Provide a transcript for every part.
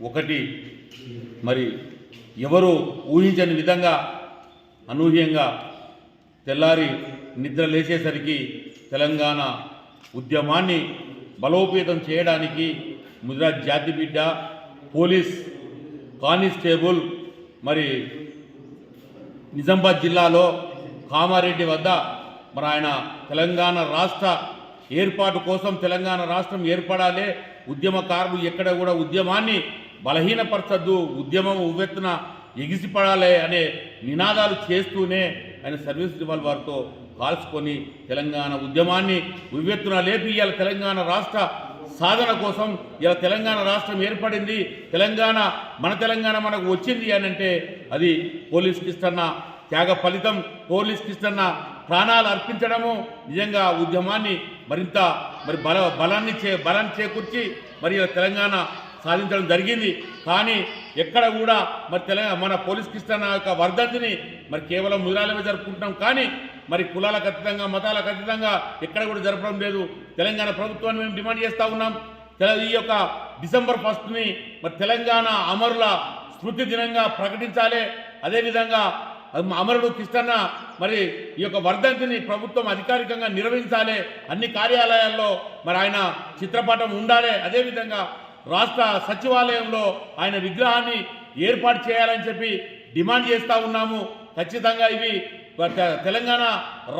ఒకటి మరి ఎవరు ఊహించని విధంగా అనూహ్యంగా తెల్లారి నిద్ర లేచేసరికి తెలంగాణ ఉద్యమాన్ని బలోపేతం చేయడానికి ముదిరాజ్ జాతి బిడ్డ పోలీస్ కానిస్టేబుల్ మరి నిజామాబాద్ జిల్లాలో కామారెడ్డి వద్ద మరి ఆయన తెలంగాణ రాష్ట్ర ఏర్పాటు కోసం తెలంగాణ రాష్ట్రం ఏర్పడాలి. ఉద్యమకారులు ఎక్కడ కూడా ఉద్యమాన్ని బలహీనపరచద్దు ఉద్యమం ఉవ్వెత్తున ఎగిసిపడాలి అనే నినాదాలు చేస్తూనే ఆయన సర్వీస్ రివాల్వర్తో కాల్చుకొని తెలంగాణ ఉద్యమాన్ని ఉవ్వెత్తున లేపి ఇవాళ తెలంగాణ రాష్ట్ర సాధన కోసం ఇలా తెలంగాణ రాష్ట్రం ఏర్పడింది. తెలంగాణ మన తెలంగాణ మనకు వచ్చింది అని అంటే అది పోలీస్ కిష్టన్న త్యాగ ఫలితం పోలీస్ కిష్టన్న ప్రాణాలు అర్పించడము. నిజంగా ఉద్యమాన్ని మరింత మరి బల బలాన్ని చే బలాన్ని చేకూర్చి మరి ఇలా తెలంగాణ సాధించడం జరిగింది. కానీ ఎక్కడ కూడా మరి తెలంగాణ మన పోలీస్ కిష్టన్న యొక్క వర్ధంతిని మరి కేవలం ముదిరాలమే జరుపుకుంటున్నాం. కానీ మరి కులాలకు అతీతంగా మతాలకు అతీతంగా ఎక్కడ కూడా జరపడం లేదు. తెలంగాణ ప్రభుత్వాన్ని మేము డిమాండ్ చేస్తూ ఉన్నాం. తెల- ఈ యొక్క డిసెంబర్ ఫస్ట్ని మరి తెలంగాణ అమరుల స్మృతి దినంగా ప్రకటించాలి. అదేవిధంగా అమరుడు కృష్ణన్న మరి ఈ యొక్క వర్ధంతిని ప్రభుత్వం అధికారికంగా నిర్వహించాలి. అన్ని కార్యాలయాల్లో మరి ఆయన చిత్రపటం ఉండాలి. అదేవిధంగా రాష్ట్ర సచివాలయంలో ఆయన విగ్రహాన్ని ఏర్పాటు చేయాలని చెప్పి డిమాండ్ చేస్తూ ఉన్నాము. ఖచ్చితంగా ఇవి తెలంగాణ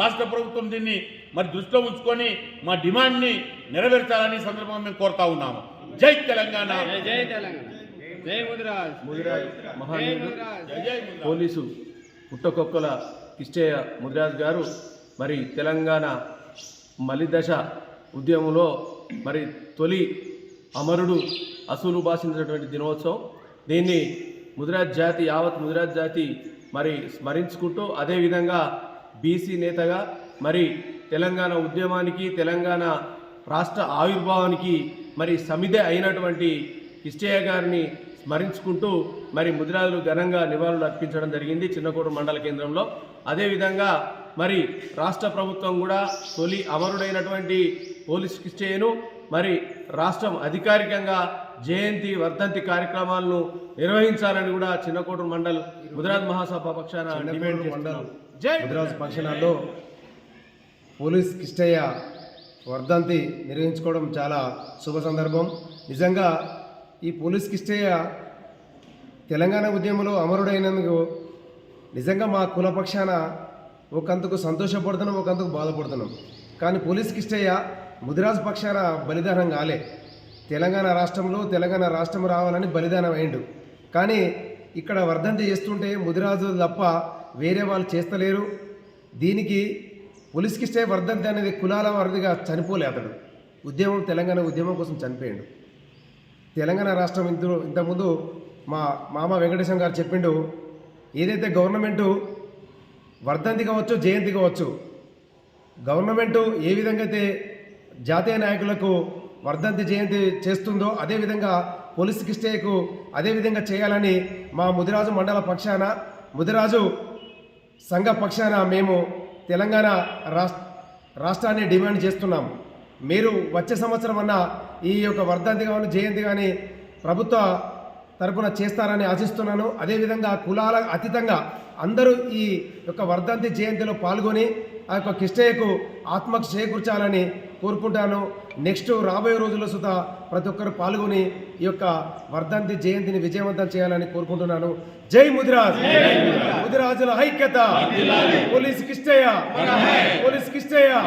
రాష్ట్ర ప్రభుత్వం దీన్ని మరి దృష్టిలో ఉంచుకొని మా డిమాండ్ని నెరవేర్చాలని సందర్భంగా మేము కోరుతా ఉన్నాము. జై తెలంగాణ. జై జై తెలంగాణ. జై ముదిరాజ్. ముదిరాజ్ జై మహానీయుడు ముదిరాజ్. జై జై ముద్రా. పోలీసు పుట్టకొక్కల కిష్టయ్య ముదిరాజ్ గారు మరి తెలంగాణ మలిదశ ఉద్యమంలో మరి తొలి అమరుడు అసూలు బాసినటువంటి దినోత్సవం. దీన్ని ముదిరాజ్ జాతి యావత్ ముదిరాజ్ జాతి మరి స్మరించుకుంటూ అదేవిధంగా బీసీ నేతగా మరి తెలంగాణ ఉద్యమానికి తెలంగాణ రాష్ట్ర ఆవిర్భావానికి మరి సమిధే అయినటువంటి కిష్టయ్య గారిని స్మరించుకుంటూ మరి ముదిరాజులు ఘనంగా నివాళులు అర్పించడం జరిగింది చిన్నకోట మండల కేంద్రంలో. అదేవిధంగా మరి రాష్ట్ర ప్రభుత్వం కూడా తొలి అమరుడైనటువంటి పోలీస్ కిష్టయ్యను మరి రాష్ట్రం అధికారికంగా జయంతి వర్ధంతి కార్యక్రమాలను నిర్వహించాలని కూడా చిన్నకోట మండల్ ముదిరాజ్ మహాసభ పక్షాన డిమాండ్ ఫంక్షనాల్లో పోలీస్ కిష్టయ్య వర్ధంతి నిర్వహించుకోవడం చాలా శుభ సందర్భం. నిజంగా ఈ పోలీస్ కిష్టయ్య తెలంగాణ ఉద్యమంలో అమరుడైనందుకు నిజంగా మా కులపక్షాన ఒకందుకు సంతోషపడుతున్నాం ఒకందుకు బాధపడుతున్నాం. కానీ పోలీస్ కిష్టయ్య ముదిరాజు పక్షాన బలిదానం కాలే. తెలంగాణ రాష్ట్రంలో తెలంగాణ రాష్ట్రం రావాలని బలిదానం అయిండు. కానీ ఇక్కడ వర్ధంతి చేస్తుంటే ముదిరాజు తప్ప వేరే వాళ్ళు చేస్తలేరు. దీనికి పోలీస్ వర్ధంతి అనేది కులాల వారిదిగా చనిపోలే అతడు. ఉద్యమం తెలంగాణ ఉద్యమం కోసం చనిపోయాడు. తెలంగాణ రాష్ట్రం ఇంత ఇంతకుముందు మా మామ వెంకటేశం గారు చెప్పిండు ఏదైతే గవర్నమెంటు వర్ధంతి కావచ్చు జయంతి కావచ్చు గవర్నమెంటు ఏ విధంగా అయితే జాతీయ నాయకులకు వర్ధంతి జయంతి చేస్తుందో అదేవిధంగా పోలీస్ కిస్టేకు అదేవిధంగా చేయాలని మా ముదిరాజు మండల పక్షాన ముదిరాజు సంఘ పక్షాన మేము తెలంగాణ రాష్ట్రాన్ని డిమాండ్ చేస్తున్నాం. మీరు వచ్చే సంవత్సరం అన్న ఈ యొక్క వర్ధంతి కానీ జయంతి కానీ ప్రభుత్వ తరపున చేస్తారని ఆశిస్తున్నాను. అదేవిధంగా కులాల అతీతంగా అందరూ ఈ యొక్క వర్ధంతి జయంతిలో పాల్గొని ఆ యొక్క కిష్టయ్యకు ఆత్మకు చేకూర్చాలని కోరుకుంటాను. నెక్స్ట్ రాబోయే రోజుల్లో సుత ప్రతి ఒక్కరు పాల్గొని ఈ యొక్క వర్ధంతి జయంతిని విజయవంతం చేయాలని కోరుకుంటున్నాను. జై ముదిరాజ్. ముదిరాజుల ఐక్యత. పోలీస్ కిష్టయ్య. పోలీస్ కిష్టయ్య.